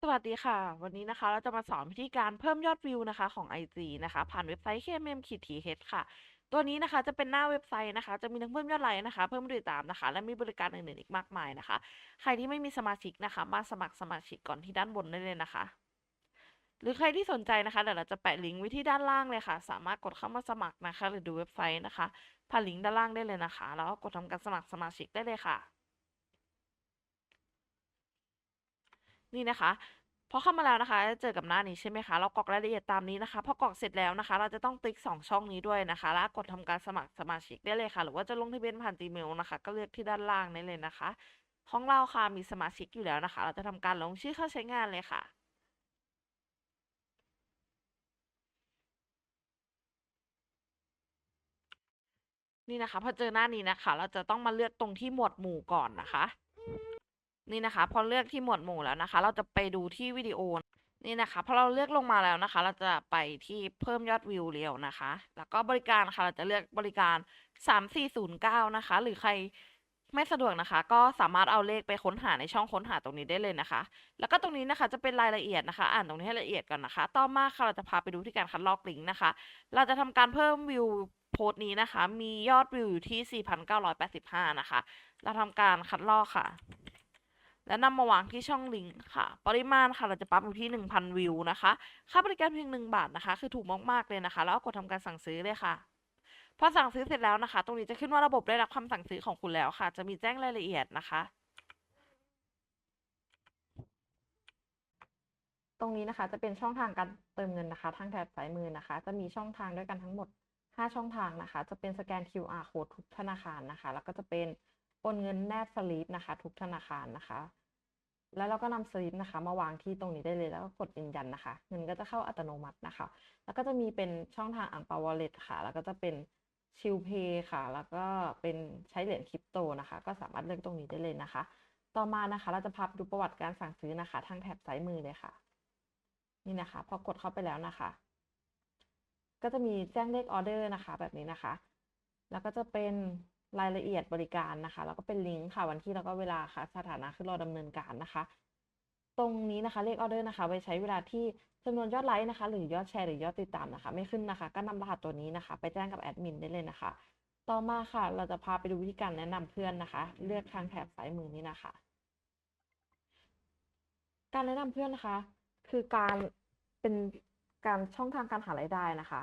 สวัสดีค่ะ วันนี้นะคะ เราจะมาสอนวิธีการเพิ่มยอดวิวนะคะของ IG นะคะ ผ่านเว็บไซต์ kmm-th ค่ะ ตัวนี้นะคะจะเป็นหน้าเว็บไซต์นะคะ จะมีทั้งเพิ่มยอดไลค์นะคะ เพิ่มผู้ติดตามนะคะ และมีบริการอื่นๆอีกมากมายนะคะ ใครที่ไม่มีสมาชิกนะคะ มาสมัครสมาชิกก่อนที่ด้านบนได้เลยนะคะ หรือใครที่สนใจนะคะเดี๋ยวเราจะแปะลิงก์ไว้ที่ด้านล่างเลยค่ะ สามารถกดเข้ามาสมัครนะคะ หรือดูเว็บไซต์นะคะผ่านลิงก์ด้านล่างได้เลยนะคะ แล้วก็กดทำการสมัครสมาชิกได้เลยค่ะ นี่นะคะพอเข้ามาแล้วนะคะจะเจอกับหน้านี้ใช่ไหมคะ เรากรอกรายละเอียดตามนี้นะคะพอกรอกเสร็จแล้วนะคะ เราจะต้องติ๊กสองช่องนี้ด้วยนะคะ แล้วกดทำการสมัครสมาชิกได้เลยค่ะ หรือว่าจะลงทะเบียนผ่าน Gmail นะคะ ก็เลือกที่ด้านล่างนี้เลยนะคะ ของเราค่ะมีสมาชิกอยู่แล้วนะคะ เราจะทำการลงชื่อเข้าใช้งานเลยค่ะนี่นะคะพอเจอหน้านี้นะคะ เราจะต้องมาเลือกตรงที่หมวดหมู่ก่อนนะคะ นี่นะคะ พอเลือกที่หมวดหมู่แล้วนะคะ เราจะไปดูที่วิดีโอนี่นะคะพอเราเลือกลงมาแล้วนะคะ เราจะไปที่เพิ่มยอดวิวเรียวนะคะ แล้วก็บริการค่ะเราจะเลือกบริการสามสี่ศูนย์เก้านะคะ หรือใครไม่สะดวกนะคะ ก็สามารถเอาเลขไปค้นหาในช่องค้นหาตรงนี้ได้เลยนะคะ แล้วก็ตรงนี้นะคะจะเป็นรายละเอียดนะคะ อ่านตรงนี้ให้ละเอียดก่อนนะคะ ต่อมาค่ะเราจะพาไปดูที่การคัดลอกลิงก์นะคะ เราจะทำการเพิ่มวิวโพสต์นี้นะคะ มียอดวิวอยู่ที่ 4,985 นะคะ เราทำการคัดลอกค่ะ แล้วนำมาวางที่ช่องลิงก์ค่ะ ปริมาณค่ะเราจะปรับอยู่ที่ 1,000 วิวนะคะ ค่าบริการเพียง 1 บาทนะคะ คือถูกมากๆเลยนะคะ แล้วก็กดทำการสั่งซื้อเลยค่ะ พอสั่งซื้อเสร็จแล้วนะคะ ตรงนี้จะขึ้นว่าระบบได้รับคำสั่งซื้อของคุณแล้วค่ะ จะมีแจ้งรายละเอียดนะคะ ตรงนี้นะคะจะเป็นช่องทางการเติมเงินนะคะ ทางแถบซ้ายมือนะคะ จะมีช่องทางด้วยกันทั้งหมด 5 ช่องทางนะคะ จะเป็นสแกน QR code ทุกธนาคารนะคะ แล้วก็จะเป็น นเงินแนบสลิปนะคะ ทุกธนาคารนะคะ แล้วเราก็นำสลิปนะคะ มาวางที่ตรงนี้ได้เลยแล้วก็กดยืนยันนะคะ เงินก็จะเข้าอัตโนมัตินะคะ แล้วก็จะมีเป็นช่องทางอ่างเปาวอลเล็ตค่ะ แล้วก็จะเป็นชิลเพย์ค่ะ แล้วก็เป็นใช้เหรียญคริปโตนะคะ ก็สามารถเลือกตรงนี้ได้เลยนะคะ ต่อมานะคะ เราจะพาไปดูประวัติการสั่งซื้อนะคะ ทางแถบซ้ายมือเลยค่ะ นี่นะคะ พอกดเข้าไปแล้วนะคะ ก็จะมีแจ้งเลขออเดอร์นะคะ แบบนี้นะคะ แล้วก็จะเป็น รายละเอียดบริการนะคะ แล้วก็เป็นลิงก์ค่ะวันที่แล้วก็เวลาค่ะ สถานะคือรอดำเนินการนะคะ ตรงนี้นะคะเลขออเดอร์นะคะไว้ใช้เวลาที่จำนวนยอดไลค์นะคะ หรือยอดแชร์หรือยอดติดตามนะคะ ไม่ขึ้นนะคะ ก็นำรหัสตัวนี้นะคะ ไปแจ้งกับแอดมินได้เลยนะคะ ต่อมาค่ะ เราจะพาไปดูวิธีการแนะนำเพื่อนนะคะ เลือกทางแถบซ้ายมือนี้นะคะ การแนะนำเพื่อนนะคะ คือการเป็นการช่องทางการหารายได้นะคะ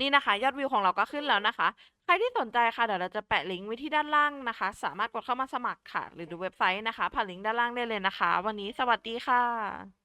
นี่นะคะ ยอดวิวของเราก็ขึ้นแล้วนะคะ ใครที่สนใจค่ะเดี๋ยวเราจะแปะลิงก์ไว้ที่ด้านล่างนะคะ สามารถกดเข้ามาสมัครค่ะ หรือดูเว็บไซต์นะคะผ่านลิงก์ด้านล่างได้เลยนะคะ วันนี้สวัสดีค่ะ